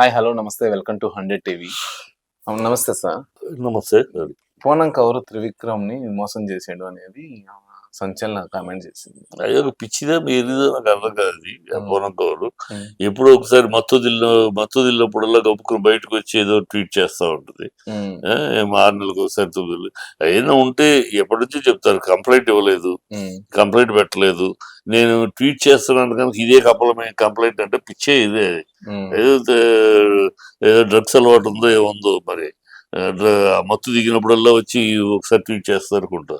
Hi hello నమస్తే welcome to hundred TV నమస్తే sir నమస్తే పూనం కవరు త్రివిక్రమ్ని మోసం చేసాడు అనేది సంచలన కామెంట్ చేసింది. అయ్యో పిచ్చిదా మీరిదా నాకు అర్థం కాదు అది. ఆ ఉమ్. పూనం కవరు ఉమ్. ఎప్పుడో ఒకసారి మత్తు దిల్లో మత్తు దిల్లప్పుడల్లా గప్పుకుని బయటకు వచ్చి ఏదో ట్వీట్ చేస్తా ఉంటుంది. ఉమ్, ఏం ఆరు నెలలకు ఒకసారి తొమ్మిది నెలలు. ఏదైనా ఉంటే ఎప్పటి నుంచో చెప్తారు కంప్లైంట్ ఇవ్వలేదు. ఉమ్, కంప్లైంట్ పెట్టలేదు. నేను ట్వీట్ చేస్తున్నాను కనుక ఇదే కపలమే కంప్లైంట్ అంటే పిచ్చే ఇదే. ఉమ్, ఏదో తే- ఏదో డ్రగ్స్ అలవాటు ఉందో ఏముందో మరి. మత్తు దిగినప్పుడల్లా వచ్చి ఒకసారి ట్వీట్ చేస్తారు అనుకుంటా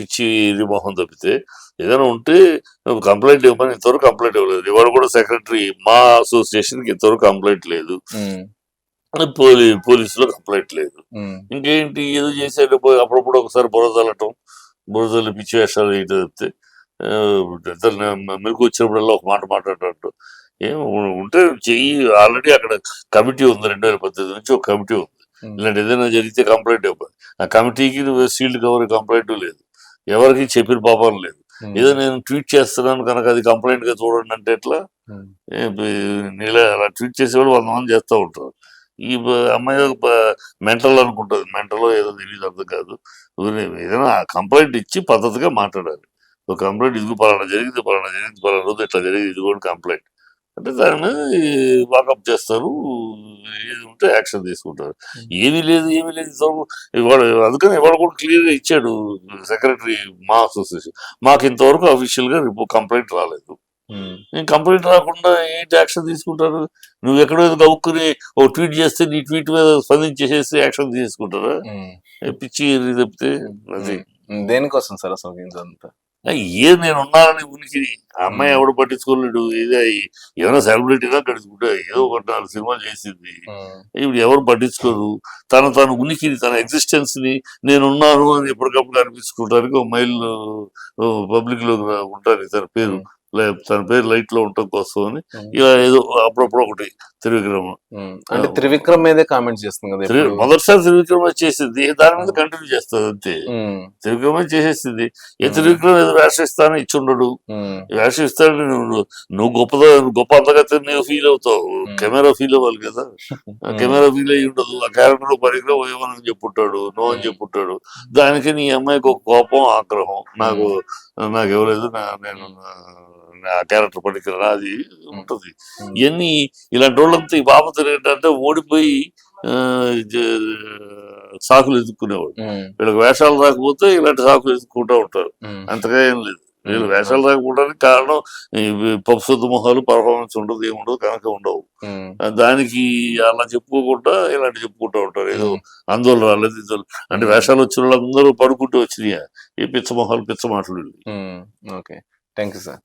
పిచ్చి ఇది మొహం తప్పితే. ఏదైనా ఉంటే కంప్లైంట్ ఇవ్వమని ఇంతవరకు కంప్లైంట్ ఇవ్వలేదు. ఇవాళ కూడా సెక్రటరీ మా అసోసియేషన్కి ఇంతవరకు కంప్లైంట్ లేదు. పోలీ పోలీసులో కంప్లైంట్ లేదు. ఇంకేంటి? ఏదో చేసేటప్పుడు పోయి అప్పుడప్పుడు ఒకసారి బురదలటం బురదలు పిచ్చి వేషాలు ఇద్దరు న- మెలకు వచ్చినప్పుడల్లా ఒక మాట మాట్లాడటం. ఏం ఉంటే చెయ్యి ఆల్రెడీ అక్కడ కమిటీ ఉంది రెండు వేల పద్దెనిమిది నుంచి ఒక కమిటీ ఉంది. ఇలాంటి ఏదైనా జరిగితే కంప్లైంట్ ఇవ్వాలి ఆ కమిటీకి సీల్డ్ కవర్ కంప్లైంట్ లేదు. ఎవరికి చెప్పిన పాపం లేదు. ఏదో నేను ట్వీట్ చేస్తున్నాను కనుక అది కంప్లైంట్గా చూడండి అంటే ఎట్లా? నీలా అలా ట్వీట్ చేసేవాళ్ళు వంద మంది చేస్తూ ఉంటారు. ఈ అమ్మాయి మెంటల్ అనుకుంటుంది. మెంటల్ ఏదో తెలియదు అర్థం కాదు. ఏదైనా కంప్లైంట్ ఇచ్చి పద్ధతిగా మాట్లాడాలి. ఒక కంప్లైంట్ ఇదిగో పలానా జరిగింది పలానా జరిగింది పలానా రోజు ఇట్లా జరిగింది ఇది కూడా కంప్లైంట్. అంటే దాని మీద వాకప్ చేస్తారు. ఏది ఉంటే యాక్షన్ తీసుకుంటారు. ఏమీ లేదు ఏమీ లేదు. ఇవాళ అందుకని ఇవాళ కూడా క్లియర్గా ఇచ్చాడు సెక్రటరీ మా అసోసియేషన్ మాకు ఇంతవరకు అఫీషియల్గా రిపో కంప్లైంట్ రాలేదు కంప్లైంట్ రాకుండా ఏంటి యాక్షన్ తీసుకుంటారు? నువ్వు ఎక్కడో ఏదో గవుక్కుని ఓ ట్వీట్ చేస్తే నీ ట్వీట్ మీద స్పందించేసేసి యాక్షన్ తీసుకుంటారా? పిచ్చి తప్పితే అది. దేనికోసం సార్ అసలు ఏ నేను ఉన్నానని ఉనికి. ఆ అమ్మాయి ఎవడు పట్టించుకోలేడు. ఇదే ఏమైనా సెలబ్రిటీగా గడుచుకుంటే ఏదో ఒకటి నాలుగు సినిమాలు చేసింది. ఇప్పుడు ఎవరు పట్టించుకోరు తన తన ఉనికిని తన ఎగ్జిస్టెన్స్ని నేను ఉన్నాను అని ఎప్పటికప్పుడు అనిపించుకోవడానికి ఒక మైల్ పబ్లిక్లో ఉంటారు తన పేరు. లే- తన పేరు లైట్లో ఉండటం కోసం అని ఇలా ఏదో అప్పుడప్పుడు ఒకటి త్రివిక్రమ. అంటే త్రివిక్రమ్ మీదే కామెంట్ చేస్తుంది కదా. మొదటిసారి త్రివిక్రమ చేసింది. దాని మీద కంటిన్యూ చేస్తుంది అంతే. త్రివిక్రమ చేసేసింది. ఏ. త్రివిక్రమ ఏదో వేషం ఇస్తాను ఇచ్చుండడు. ఉమ్, వేషం ఇస్తాడు నువ్వు నువ్వు గొప్పదా గొప్ప అందగతే నువ్వు ఫీల్ అవుతావు. కెమెరా ఫీల్ అవ్వాలి కదా. కెమెరా ఫీల్ అయ్యి ఉండదు. ఆ క్యారెక్టర్ పరిగ్రహం ఏమని చెప్పుంటాడు నో అని చెప్పుంటాడు దానికి నీ అమ్మాయికి ఒక కోపం ఆగ్రహం. నాకు నాకు ఇవ్వలేదు నా- నేను నా- క్యారెక్టర్ పనికిరా అది ఉంటది. ఇవన్నీ ఇలాంటి వాళ్ళంతా ఈ బాబు ఏంటంటే ఓడిపోయి సాకులు ఎదుక్కునేవాడు ఉమ్, వీళ్ళకి వేషాలు రాకపోతే ఇలాంటి సాకులు ఎదుక్కుంటూ ఉంటారు. అంతగా ఏం లేదు. వీళ్ళు వేషాలు రాకపోవడానికి కారణం ఈ పప్పు మొహాలు పర్ఫార్మెన్స్ ఉండదు ఏముండదు కనుక ఉండవు. దానికి అలా చెప్పుకోకుండా ఇలాంటి చెప్పుకుంటూ ఉంటారు. ఏదో ఆందోళన రాలేదు అంటే వేషాలు వచ్చిన వాళ్ళందరూ పడుకుంటూ వచ్చినాయి? ఈ పిచ్చ మొహాలు పిచ్చ మాటలు ఓకే. Thank you sir.